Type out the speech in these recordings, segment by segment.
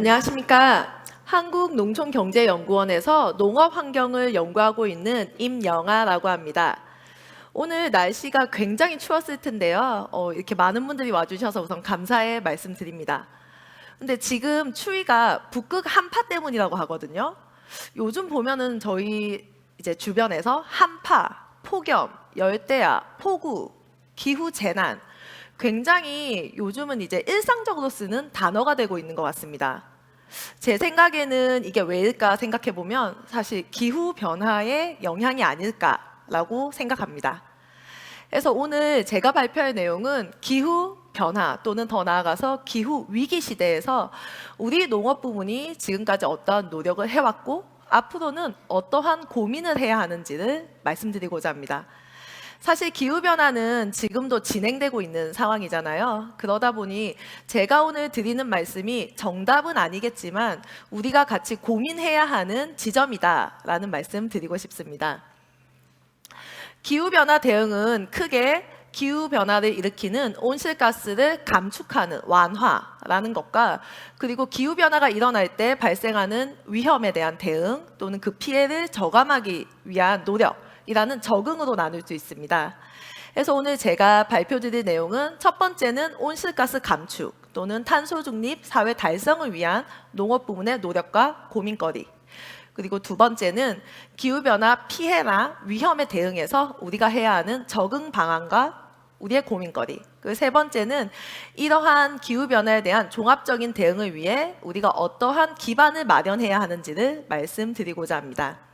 안녕하십니까. 한국농촌경제연구원에서 농업 환경을 연구하고 있는 임영아라고 합니다. 오늘 날씨가 굉장히 추웠을 텐데요. 어, 이렇게 많은 분들이 와주셔서 우선 감사의 말씀드립니다. 근데 지금 추위가 북극 한파 때문이라고 하거든요. 요즘 보면은 저희 이제 주변에서 한파, 폭염, 열대야, 폭우, 기후 재난 굉장히 요즘은 이제 일상적으로 쓰는 단어가 되고 있는 것 같습니다. 제 생각에는 이게 왜일까 생각해 보면 사실 기후 변화의 영향이 아닐까라고 생각합니다. 그래서 오늘 제가 발표할 내용은 기후 변화 또는 더 나아가서 기후 위기 시대에서 우리 농업 부문이 지금까지 어떠한 노력을 해왔고 앞으로는 어떠한 고민을 해야 하는지를 말씀드리고자 합니다. 사실 기후변화는 지금도 진행되고 있는 상황이잖아요. 그러다 보니 제가 오늘 드리는 말씀이 정답은 아니겠지만 우리가 같이 고민해야 하는 지점이다라는 말씀 드리고 싶습니다. 기후변화 대응은 크게 기후 변화를 일으키는 온실가스를 감축하는 완화라는 것과 그리고 기후 변화가 일어날 때 발생하는 위험에 대한 대응 또는 그 피해를 저감하기 위한 노력 이라는 적응으로 나눌 수 있습니다. 그래서 오늘 제가 발표드릴 내용은 첫 번째는 온실가스 감축 또는 탄소 중립 사회 달성을 위한 농업 부문의 노력과 고민거리 그리고 두 번째는 기후변화 피해나 위험에 대응해서 우리가 해야 하는 적응 방안과 우리의 고민거리. 그 세 번째는 이러한 기후변화에 대한 종합적인 대응을 위해 우리가 어떠한 기반을 마련해야 하는지를 말씀드리고자 합니다.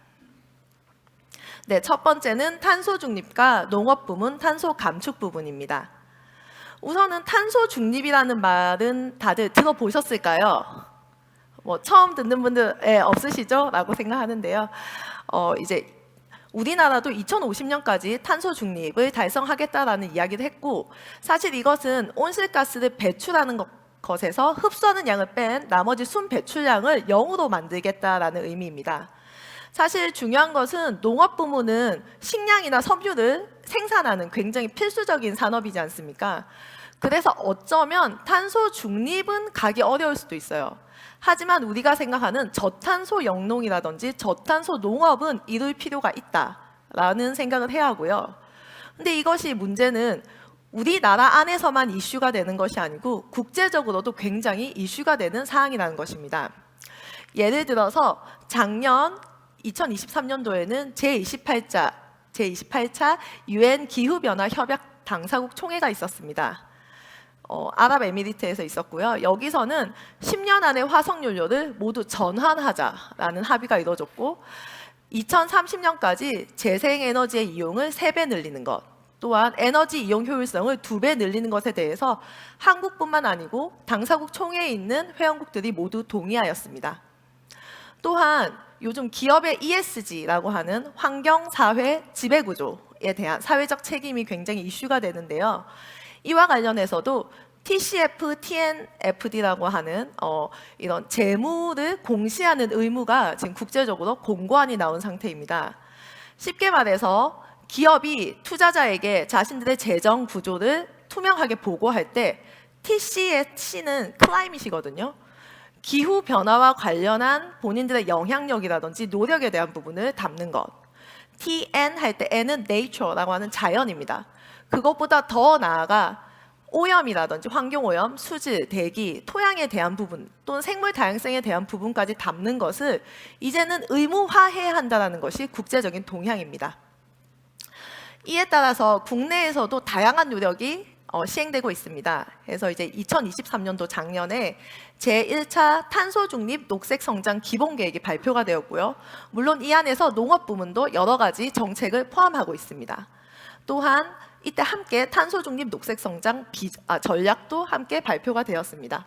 네, 첫 번째는 탄소 중립과 농업 부문 탄소 감축 부분입니다. 우선은 탄소 중립이라는 말은 다들 들어보셨을까요? 뭐 처음 듣는 분들 예, 없으시죠? 라고 생각하는데요. 어, 이제 우리나라도 2050년까지 탄소 중립을 달성하겠다라는 이야기를 했고 사실 이것은 온실가스를 배출하는 것, 것에서 흡수하는 양을 뺀 나머지 순 배출량을 0으로 만들겠다라는 의미입니다. 사실 중요한 것은 농업 부문은 식량이나 섬유를 생산하는 굉장히 필수적인 산업이지 않습니까? 그래서 어쩌면 탄소 중립은 가기 어려울 수도 있어요. 하지만 우리가 생각하는 저탄소 영농이라든지 저탄소 농업은 이룰 필요가 있다라는 생각을 해야 하고요. 근데 이것이 문제는 우리나라 안에서만 이슈가 되는 것이 아니고 국제적으로도 굉장히 이슈가 되는 사항이라는 것입니다. 예를 들어서 작년 2023년도에는 제28차 제28차 유엔 기후 변화 협약 당사국 총회가 있었습니다. 어, 아랍에미리트에서 있었고요. 여기서는 10년 안에 화석 연료를 모두 전환하자라는 합의가 이루어졌고 2030년까지 재생에너지의 이용을 3배 늘리는 것 또한 에너지 이용 효율성을 2배 늘리는 것에 대해서 한국뿐만 아니고 당사국 총회에 있는 회원국들이 모두 동의하였습니다. 또한 요즘 기업의 ESG라고 하는 환경, 사회, 지배 구조에 대한 사회적 책임이 굉장히 이슈가 되는데요. 이와 관련해서도 TCF, TNFD라고 하는 어, 이런 재무를 공시하는 의무가 지금 국제적으로 공고안이 나온 상태입니다. 쉽게 말해서 기업이 투자자에게 자신들의 재정 구조를 투명하게 보고할 때 TC의 C는 클라이밋이거든요. 기후 변화와 관련한 본인들의 영향력이라든지 노력에 대한 부분을 담는 것. TN 할 때 N은 nature라고 하는 자연입니다. 그것보다 더 나아가 오염이라든지 환경오염, 수질, 대기, 토양에 대한 부분 또는 생물 다양성에 대한 부분까지 담는 것을 이제는 의무화해야 한다는 것이 국제적인 동향입니다. 이에 따라서 국내에서도 다양한 노력이 어, 시행되고 있습니다. 그래서 이제 2023년도 작년에 제1차 탄소 중립 녹색 성장 기본 계획이 발표가 되었고요. 물론 이 안에서 농업 부문도 여러 가지 정책을 포함하고 있습니다. 또한 이때 함께 탄소 중립 녹색 성장 비, 아, 전략도 함께 발표가 되었습니다.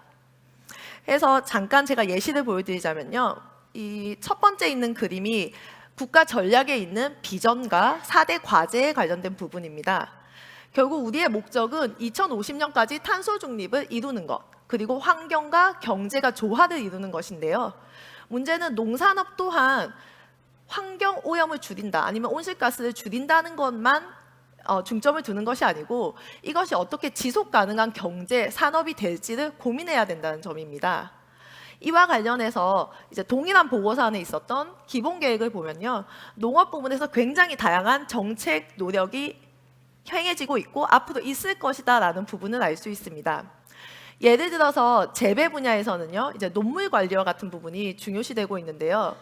그래서 잠깐 제가 예시를 보여드리자면요. 이 첫 번째 있는 그림이 국가 전략에 있는 비전과 4대 과제에 관련된 부분입니다. 결국 우리의 목적은 2050년까지 탄소 중립을 이루는 것, 그리고 환경과 경제가 조화를 이루는 것인데요. 문제는 농산업 또한 환경 오염을 줄인다, 아니면 온실가스를 줄인다는 것만 어, 중점을 두는 것이 아니고 이것이 어떻게 지속 가능한 경제, 산업이 될지를 고민해야 된다는 점입니다. 이와 관련해서 이제 동일한 보고서 안에 있었던 기본 계획을 보면요. 농업 부분에서 굉장히 다양한 정책 노력이 행해지고 있고 앞으로 있을 것이다라는 부분을 알 수 있습니다. 예를 들어서 재배 분야에서는요, 이제 농물 관리와 같은 부분이 중요시되고 있는데요.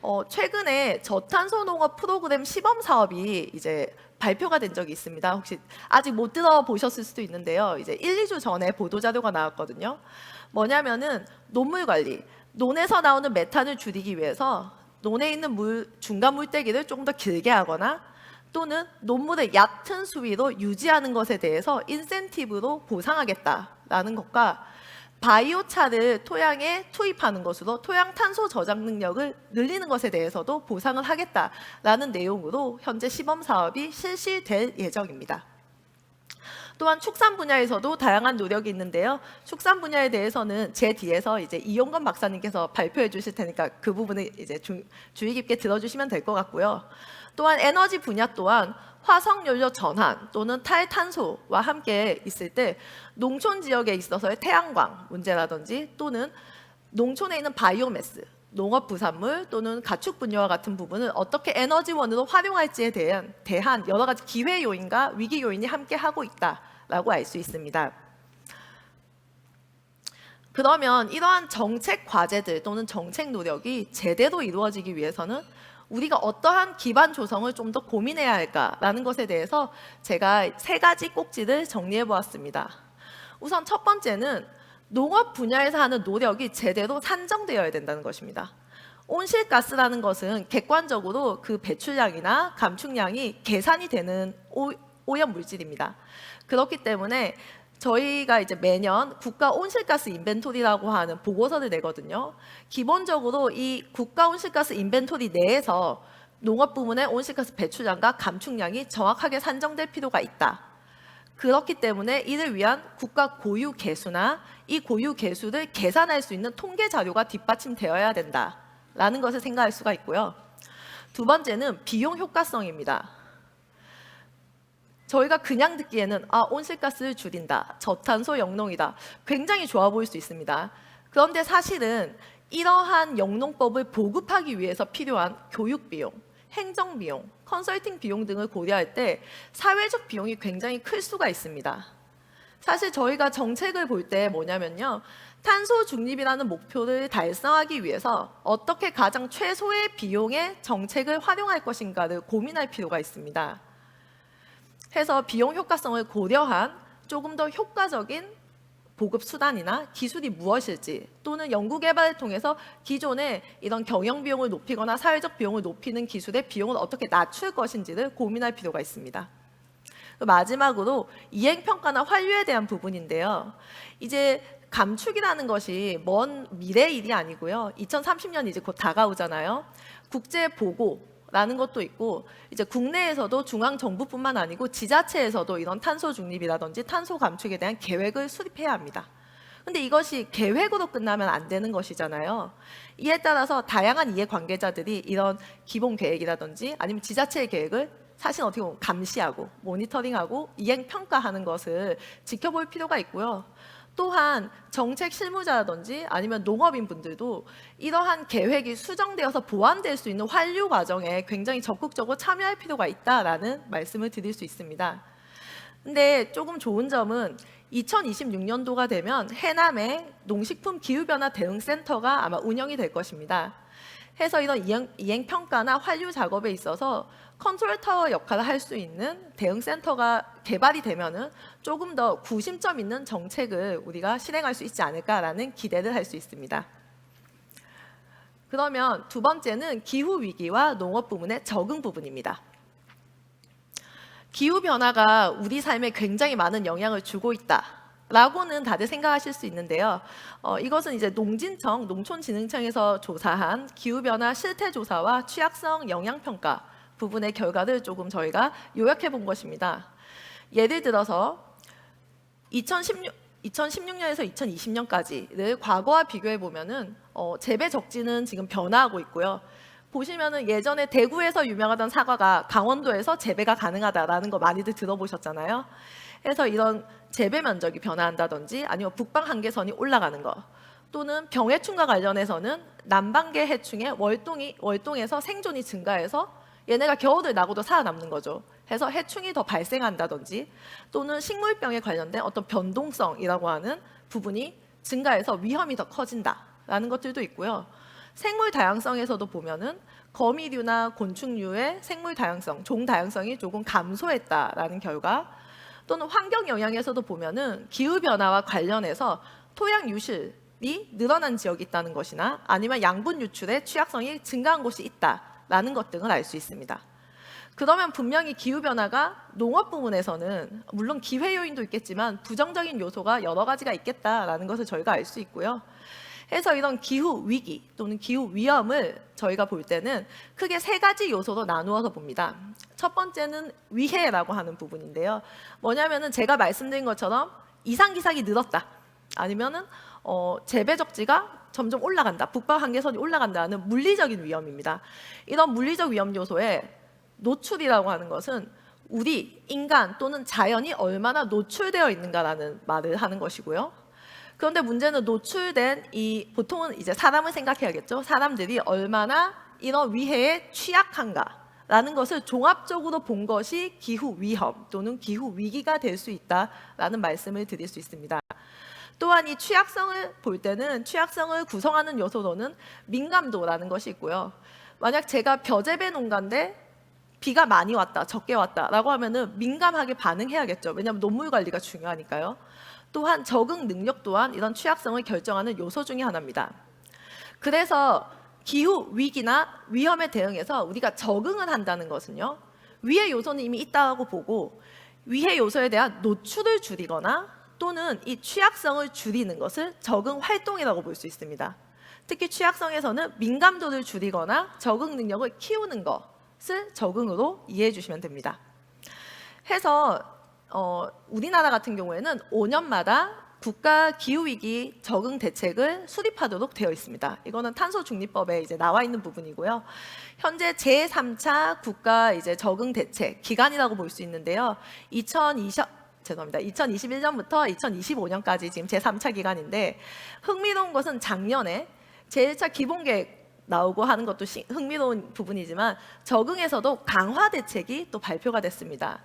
어, 최근에 저탄소 농업 프로그램 시범 사업이 이제 발표가 된 적이 있습니다. 혹시 아직 못 들어보셨을 수도 있는데요. 이제 1, 2주 전에 보도 자료가 나왔거든요. 뭐냐면은 논물 관리, 논에서 나오는 메탄을 줄이기 위해서 논에 있는 물 중간 물때기를 조금 더 길게 하거나 또는 논물의 얕은 수위로 유지하는 것에 대해서 인센티브로 보상하겠다라는 것과 바이오차를 토양에 투입하는 것으로 토양 탄소 저장 능력을 늘리는 것에 대해서도 보상을 하겠다라는 내용으로 현재 시범 사업이 실시될 예정입니다. 또한 축산 분야에서도 다양한 노력이 있는데요. 축산 분야에 대해서는 제 뒤에서 이제 이용건 박사님께서 발표해 주실 테니까 그 부분을 이제 주, 주의 깊게 들어주시면 될 것 같고요. 또한 에너지 분야 또한 화석 연료 전환 또는 탈탄소와 함께 있을 때 농촌 지역에 있어서의 태양광 문제라든지 또는 농촌에 있는 바이오매스 농업 부산물 또는 가축 분야와 같은 부분을 어떻게 에너지원으로 활용할지에 대한 대한 여러 가지 기회 요인과 위기 요인이 함께 하고 있다라고 알 수 있습니다. 그러면 이러한 정책 과제들 또는 정책 노력이 제대로 이루어지기 위해서는 우리가 어떠한 기반 조성을 좀 더 고민해야 할까라는 것에 대해서 제가 세 가지 꼭지를 정리해 보았습니다. 우선 첫 번째는 농업 분야에서 하는 노력이 제대로 산정되어야 된다는 것입니다. 온실가스라는 것은 객관적으로 그 배출량이나 감축량이 계산이 되는 오, 오염 물질입니다. 그렇기 때문에 저희가 이제 매년 국가 온실가스 인벤토리라고 하는 보고서를 내거든요. 기본적으로 이 국가 온실가스 인벤토리 내에서 농업 부문의 온실가스 배출량과 감축량이 정확하게 산정될 필요가 있다. 그렇기 때문에 이를 위한 국가 고유 계수나 이 고유 계수를 계산할 수 있는 통계 자료가 뒷받침되어야 된다라는 것을 생각할 수가 있고요. 두 번째는 비용 효과성입니다. 저희가 그냥 듣기에는 아 온실가스를 줄인다, 저탄소 영농이다, 굉장히 좋아 보일 수 있습니다. 그런데 사실은 이러한 영농법을 보급하기 위해서 필요한 교육 비용, 행정 비용, 컨설팅 비용 등을 고려할 때 사회적 비용이 굉장히 클 수가 있습니다. 사실 저희가 정책을 볼 때 뭐냐면요. 탄소 중립이라는 목표를 달성하기 위해서 어떻게 가장 최소의 비용의 정책을 활용할 것인가를 고민할 필요가 있습니다. 해서 비용 효과성을 고려한 조금 더 효과적인 보급 수단이나 기술이 무엇일지 또는 연구 개발을 통해서 기존의 이런 경영 비용을 높이거나 사회적 비용을 높이는 기술의 비용을 어떻게 낮출 것인지를 고민할 필요가 있습니다. 마지막으로 이행 평가나 환류에 대한 부분인데요. 이제 감축이라는 것이 먼 미래 일이 아니고요. 2030년 이제 곧 다가오잖아요. 국제 보고 라는 것도 있고 이제 국내에서도 중앙 정부뿐만 아니고 지자체에서도 이런 탄소 중립이라든지 탄소 감축에 대한 계획을 수립해야 합니다. 근데 이것이 계획으로 끝나면 안 되는 것이잖아요. 이에 따라서 다양한 이해 관계자들이 이런 기본 계획이라든지 아니면 지자체의 계획을 사실 어떻게 보면 감시하고 모니터링하고 이행 평가하는 것을 지켜볼 필요가 있고요. 또한 정책 실무자라든지 아니면 농업인 분들도 이러한 계획이 수정되어서 보완될 수 있는 환류 과정에 굉장히 적극적으로 참여할 필요가 있다라는 말씀을 드릴 수 있습니다. 근데 조금 좋은 점은 2026년도가 되면 해남에 농식품 기후변화 대응센터가 아마 운영이 될 것입니다. 해서 이런 이행, 이행 평가나 환류 작업에 있어서 컨트롤 타워 역할을 할 수 있는 대응 센터가 개발이 되면은 조금 더 구심점 있는 정책을 우리가 실행할 수 있지 않을까라는 기대를 할 수 있습니다. 그러면 두 번째는 기후 위기와 농업 부문의 적응 부분입니다. 기후 변화가 우리 삶에 굉장히 많은 영향을 주고 있다. 라고는 다들 생각하실 수 있는데요. 어, 이것은 이제 농진청, 농촌진흥청에서 조사한 기후변화 실태조사와 취약성 영향평가 부분의 결과를 조금 저희가 요약해 본 것입니다. 예를 들어서 2016, 2016년에서 2020년까지를 과거와 비교해 보면은 어, 재배 적지는 지금 변화하고 있고요. 보시면은 예전에 대구에서 유명하던 사과가 강원도에서 재배가 가능하다라는 거 많이들 들어보셨잖아요. 그래서 이런 재배 면적이 변화한다든지 아니면 북방 한계선이 올라가는 거 또는 병해충과 관련해서는 남방계 해충의 월동이 월동에서 생존이 증가해서 얘네가 겨울을 나고도 살아남는 거죠. 해서 해충이 더 발생한다든지 또는 식물병에 관련된 어떤 변동성이라고 하는 부분이 증가해서 위험이 더 커진다라는 것들도 있고요. 생물 다양성에서도 보면은 거미류나 곤충류의 생물 다양성, 종 다양성이 조금 감소했다라는 결과 또는 환경 영향에서도 보면은 기후 변화와 관련해서 토양 유실이 늘어난 지역이 있다는 것이나 아니면 양분 유출의 취약성이 증가한 곳이 있다라는 것 등을 알 수 있습니다. 그러면 분명히 기후 변화가 농업 부분에서는 물론 기회 요인도 있겠지만 부정적인 요소가 여러 가지가 있겠다라는 것을 저희가 알 수 있고요. 해서 이런 기후 위기 또는 기후 위험을 저희가 볼 때는 크게 세 가지 요소로 나누어서 봅니다. 첫 번째는 위해라고 하는 부분인데요. 뭐냐면은 제가 말씀드린 것처럼 이상 기상이 늘었다. 아니면은 어, 재배 적지가 점점 올라간다. 북방 한계선이 올라간다는 물리적인 위험입니다. 이런 물리적 위험 요소에 노출이라고 하는 것은 우리 인간 또는 자연이 얼마나 노출되어 있는가라는 말을 하는 것이고요. 그런데 문제는 노출된 이 보통은 이제 사람을 생각해야겠죠. 사람들이 얼마나 이런 위해에 취약한가라는 것을 종합적으로 본 것이 기후 위험 또는 기후 위기가 될 수 있다라는 말씀을 드릴 수 있습니다. 또한 이 취약성을 볼 때는 취약성을 구성하는 요소로는 민감도라는 것이 있고요. 만약 제가 벼재배 농가인데 비가 많이 왔다, 적게 왔다라고 하면은 민감하게 반응해야겠죠. 왜냐하면 농물 관리가 중요하니까요. 또한 적응 능력 또한 이런 취약성을 결정하는 요소 중의 하나입니다. 그래서 기후 위기나 위험에 대응해서 우리가 적응을 한다는 것은요. 위의 요소는 이미 있다고 보고 위의 요소에 대한 노출을 줄이거나 또는 이 취약성을 줄이는 것을 적응 활동이라고 볼 수 있습니다. 특히 취약성에서는 민감도를 줄이거나 적응 능력을 키우는 것을 적응으로 이해해 주시면 됩니다. 해서 어, 우리나라 같은 경우에는 5년마다 국가 기후 위기 적응 대책을 수립하도록 되어 있습니다. 이거는 탄소 중립법에 이제 나와 있는 부분이고요. 현재 제3차 국가 이제 적응 대책 기간이라고 볼 수 있는데요. 2020 죄송합니다. 2021년부터 2025년까지 지금 제3차 기간인데 흥미로운 것은 작년에 제1차 기본계획 나오고 하는 것도 시- 흥미로운 부분이지만 적응에서도 강화 대책이 또 발표가 됐습니다.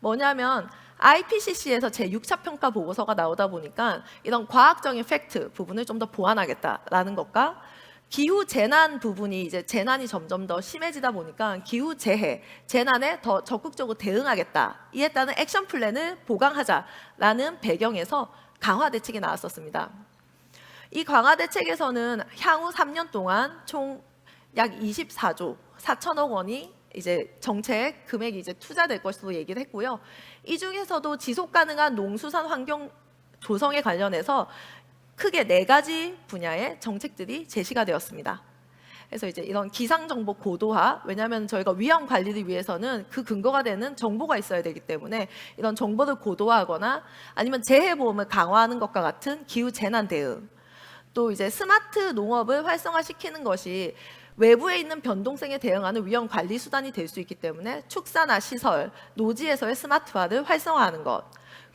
뭐냐면 IPCC에서 제 6차 평가 보고서가 나오다 보니까 이런 과학적인 팩트 부분을 좀 더 보완하겠다라는 것과 기후 재난 부분이 이제 재난이 점점 더 심해지다 보니까 기후 재해 재난에 더 적극적으로 대응하겠다 이에 따른 액션 플랜을 보강하자라는 배경에서 강화 대책이 나왔었습니다. 이 강화 대책에서는 향후 3년 동안 총 약 24조 4천억 원이 이제 정책 금액이 이제 투자될 것으로 얘기를 했고요. 이 중에서도 지속 가능한 농수산 환경 조성에 관련해서 크게 네 가지 분야의 정책들이 제시가 되었습니다. 그래서 이제 이런 기상 정보 고도화 왜냐하면 저희가 위험 관리를 위해서는 그 근거가 되는 정보가 있어야 되기 때문에 이런 정보를 고도화하거나 아니면 재해 보험을 강화하는 것과 같은 기후 재난 대응 또 이제 스마트 농업을 활성화시키는 것이 외부에 있는 변동성에 대응하는 위험 관리 수단이 될 수 있기 때문에 축사나 시설, 노지에서의 스마트화를 활성화하는 것.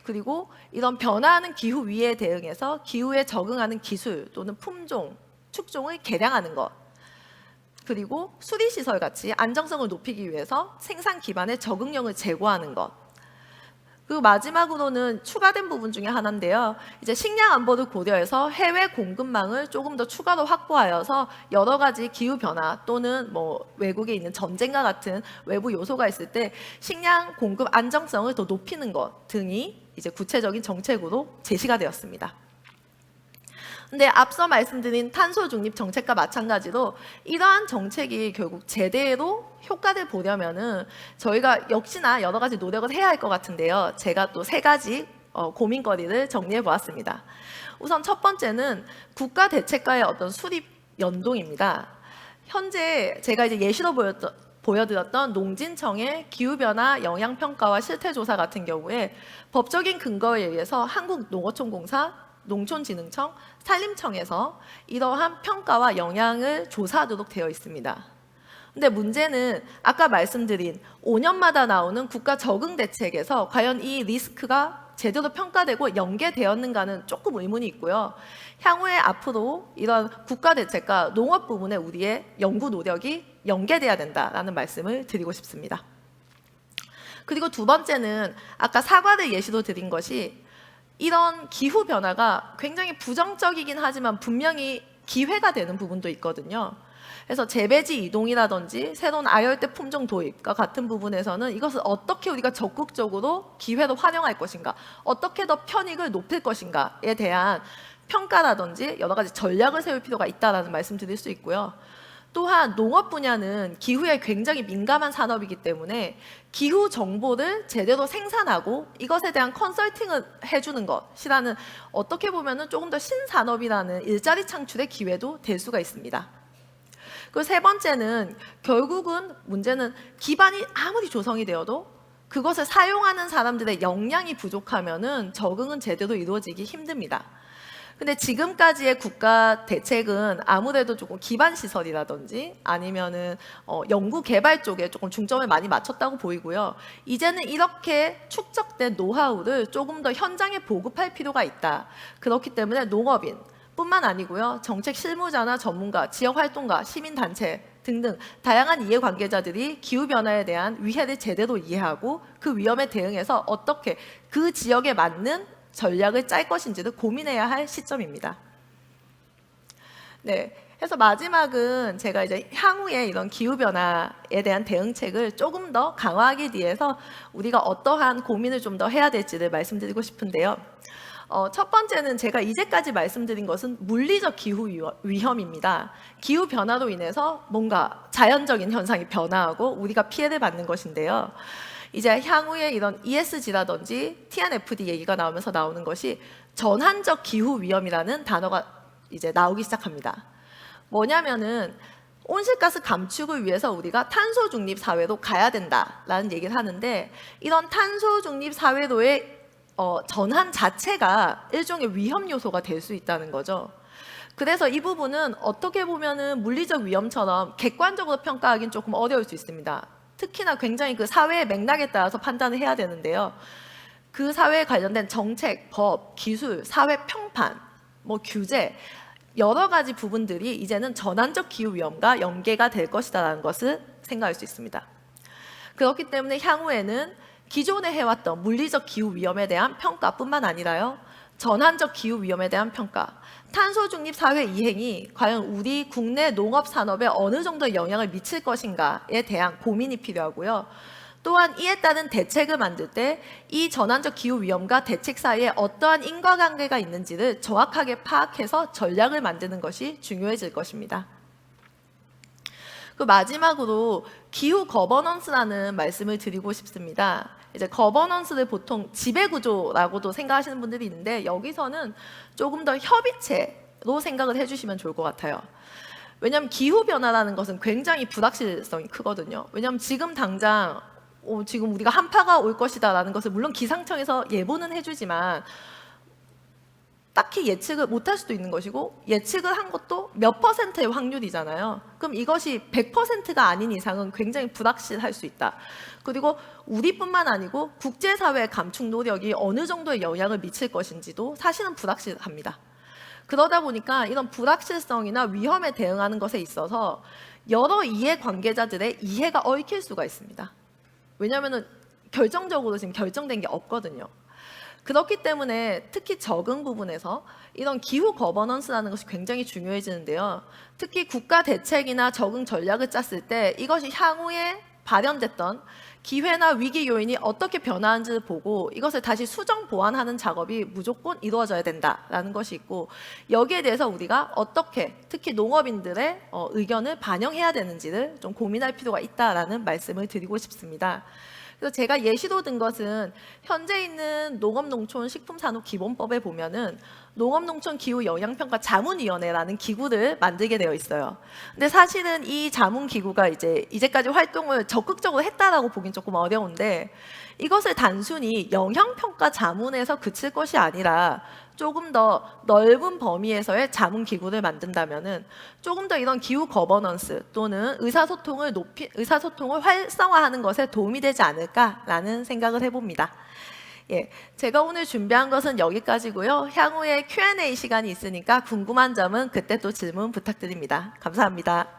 그리고 이런 변화하는 기후 위에 대응해서 기후에 적응하는 기술 또는 품종, 축종을 개량하는 것. 그리고 수리 시설 같이 안정성을 높이기 위해서 생산 기반의 적응력을 제고하는 것. 그리고 마지막으로는 추가된 부분 중에 하나인데요. 이제 식량 안보를 고려해서 해외 공급망을 조금 더 추가로 확보하여서 여러 가지 기후 변화 또는 뭐 외국에 있는 전쟁과 같은 외부 요소가 있을 때 식량 공급 안정성을 더 높이는 것 등이 이제 구체적인 정책으로 제시가 되었습니다. 근데 앞서 말씀드린 탄소 중립 정책과 마찬가지로 이러한 정책이 결국 제대로 효과를 보려면은 저희가 역시나 여러 가지 노력을 해야 할 것 같은데요. 제가 또 세 가지 어, 고민거리를 정리해 보았습니다. 우선 첫 번째는 국가 대책과의 어떤 수립 연동입니다. 현재 제가 이제 예시로 보였던 보여드렸던 농진청의 기후변화 영향평가와 실태조사 같은 경우에 법적인 근거에 의해서 한국농어촌공사, 농촌진흥청, 산림청에서 이러한 평가와 영향을 조사하도록 되어 있습니다. 근데 문제는 아까 말씀드린 5년마다 나오는 국가 적응 대책에서 과연 이 리스크가 제대로 평가되고 연계되었는가는 조금 의문이 있고요. 향후에 앞으로 이런 국가 대책과 농업 부분에 우리의 연구 노력이 연계돼야 된다라는 말씀을 드리고 싶습니다. 그리고 두 번째는 아까 사과를 예시로 드린 것이 이런 기후 변화가 굉장히 부정적이긴 하지만 분명히 기회가 되는 부분도 있거든요. 그래서 재배지 이동이라든지 새로운 아열대 품종 도입과 같은 부분에서는 이것을 어떻게 우리가 적극적으로 기회로 활용할 것인가, 어떻게 더 편익을 높일 것인가에 대한 평가라든지 여러 가지 전략을 세울 필요가 있다라는 말씀 드릴 수 있고요. 또한 농업 분야는 기후에 굉장히 민감한 산업이기 때문에 기후 정보를 제대로 생산하고 이것에 대한 컨설팅을 해주는 것이라는 어떻게 보면은 조금 더 신산업이라는 일자리 창출의 기회도 될 수가 있습니다. 그 세 번째는 결국은 문제는 기반이 아무리 조성이 되어도 그것을 사용하는 사람들의 역량이 부족하면은 적응은 제대로 이루어지기 힘듭니다. 근데 지금까지의 국가 대책은 아무래도 조금 기반 시설이라든지 아니면은 어, 연구 개발 쪽에 조금 중점을 많이 맞췄다고 보이고요. 이제는 이렇게 축적된 노하우를 조금 더 현장에 보급할 필요가 있다. 그렇기 때문에 농업인 뿐만 아니고요. 정책 실무자나 전문가, 지역 활동가, 시민 단체 등등 다양한 이해관계자들이 기후 변화에 대한 위해를 제대로 이해하고 그 위험에 대응해서 어떻게 그 지역에 맞는 전략을 짤 것인지를 고민해야 할 시점입니다. 네. 그래서 마지막은 제가 이제 향후에 이런 기후 변화에 대한 대응책을 조금 더 강화하기 위해서 우리가 어떠한 고민을 좀 더 해야 될지를 말씀드리고 싶은데요. 어, 첫 번째는 제가 이제까지 말씀드린 것은 물리적 기후 위험- 위험입니다. 기후 변화로 인해서 뭔가 자연적인 현상이 변화하고 우리가 피해를 받는 것인데요. 이제 향후에 이런 ESG라든지 TNFD 얘기가 나오면서 나오는 것이 전환적 기후 위험이라는 단어가 이제 나오기 시작합니다. 뭐냐면은 온실가스 감축을 위해서 우리가 탄소 중립 사회로 가야 된다라는 얘기를 하는데 이런 탄소 중립 사회로의 어, 전환 자체가 일종의 위험 요소가 될 수 있다는 거죠. 그래서 이 부분은 어떻게 보면은 물리적 위험처럼 객관적으로 평가하기는 조금 어려울 수 있습니다. 특히나 굉장히 그 사회의 맥락에 따라서 판단을 해야 되는데요. 그 사회에 관련된 정책, 법, 기술, 사회 평판, 뭐 규제 여러 가지 부분들이 이제는 전환적 기후 위험과 연계가 될 것이다라는 것을 생각할 수 있습니다. 그렇기 때문에 향후에는 기존에 해왔던 물리적 기후 위험에 대한 평가뿐만 아니라요. 전환적 기후 위험에 대한 평가, 탄소 중립 사회 이행이 과연 우리 국내 농업 산업에 어느 정도 영향을 미칠 것인가에 대한 고민이 필요하고요. 또한 이에 따른 대책을 만들 때 이 전환적 기후 위험과 대책 사이에 어떠한 인과관계가 있는지를 정확하게 파악해서 전략을 만드는 것이 중요해질 것입니다. 그 마지막으로 기후 거버넌스라는 말씀을 드리고 싶습니다. 이제 거버넌스를 보통 지배 구조라고도 생각하시는 분들이 있는데 여기서는 조금 더 협의체로 생각을 해주시면 좋을 것 같아요. 왜냐하면 기후 변화라는 것은 굉장히 불확실성이 크거든요. 왜냐하면 지금 당장 어, 지금 우리가 한파가 올 것이다라는 것을 물론 기상청에서 예보는 해주지만 딱히 예측을 못할 수도 있는 것이고 예측을 한 것도 몇 퍼센트의 확률이잖아요. 그럼 이것이 100%가 아닌 이상은 굉장히 불확실할 수 있다. 그리고 우리뿐만 아니고 국제사회의 감축 노력이 어느 정도의 영향을 미칠 것인지도 사실은 불확실합니다. 그러다 보니까 이런 불확실성이나 위험에 대응하는 것에 있어서 여러 이해 관계자들의 이해가 얽힐 수가 있습니다. 왜냐하면 결정적으로 지금 결정된 게 없거든요. 그렇기 때문에 특히 적응 부분에서 이런 기후 거버넌스라는 것이 굉장히 중요해지는데요. 특히 국가 대책이나 적응 전략을 짰을 때 이것이 향후에 발현됐던 기회나 위기 요인이 어떻게 변화하는지를 보고 이것을 다시 수정 보완하는 작업이 무조건 이루어져야 된다라는 것이 있고 여기에 대해서 우리가 어떻게 특히 농업인들의 어, 의견을 반영해야 되는지를 좀 고민할 필요가 있다라는 말씀을 드리고 싶습니다. 그래서 제가 예시로 든 것은 현재 있는 농업농촌 식품산업기본법에 보면은 농업농촌 기후 영향평가 자문위원회라는 기구를 만들게 되어 있어요. 근데 사실은 이 자문 기구가 이제 이제까지 활동을 적극적으로 했다라고 보긴 조금 어려운데 이것을 단순히 영향평가 자문에서 그칠 것이 아니라 조금 더 넓은 범위에서의 자문 기구를 만든다면은 조금 더 이런 기후 거버넌스 또는 의사소통을 높이 의사소통을 활성화하는 것에 도움이 되지 않을까라는 생각을 해봅니다. 예, 제가 오늘 준비한 것은 여기까지고요. 향후에 Q&A 시간이 있으니까 궁금한 점은 그때 또 질문 부탁드립니다. 감사합니다.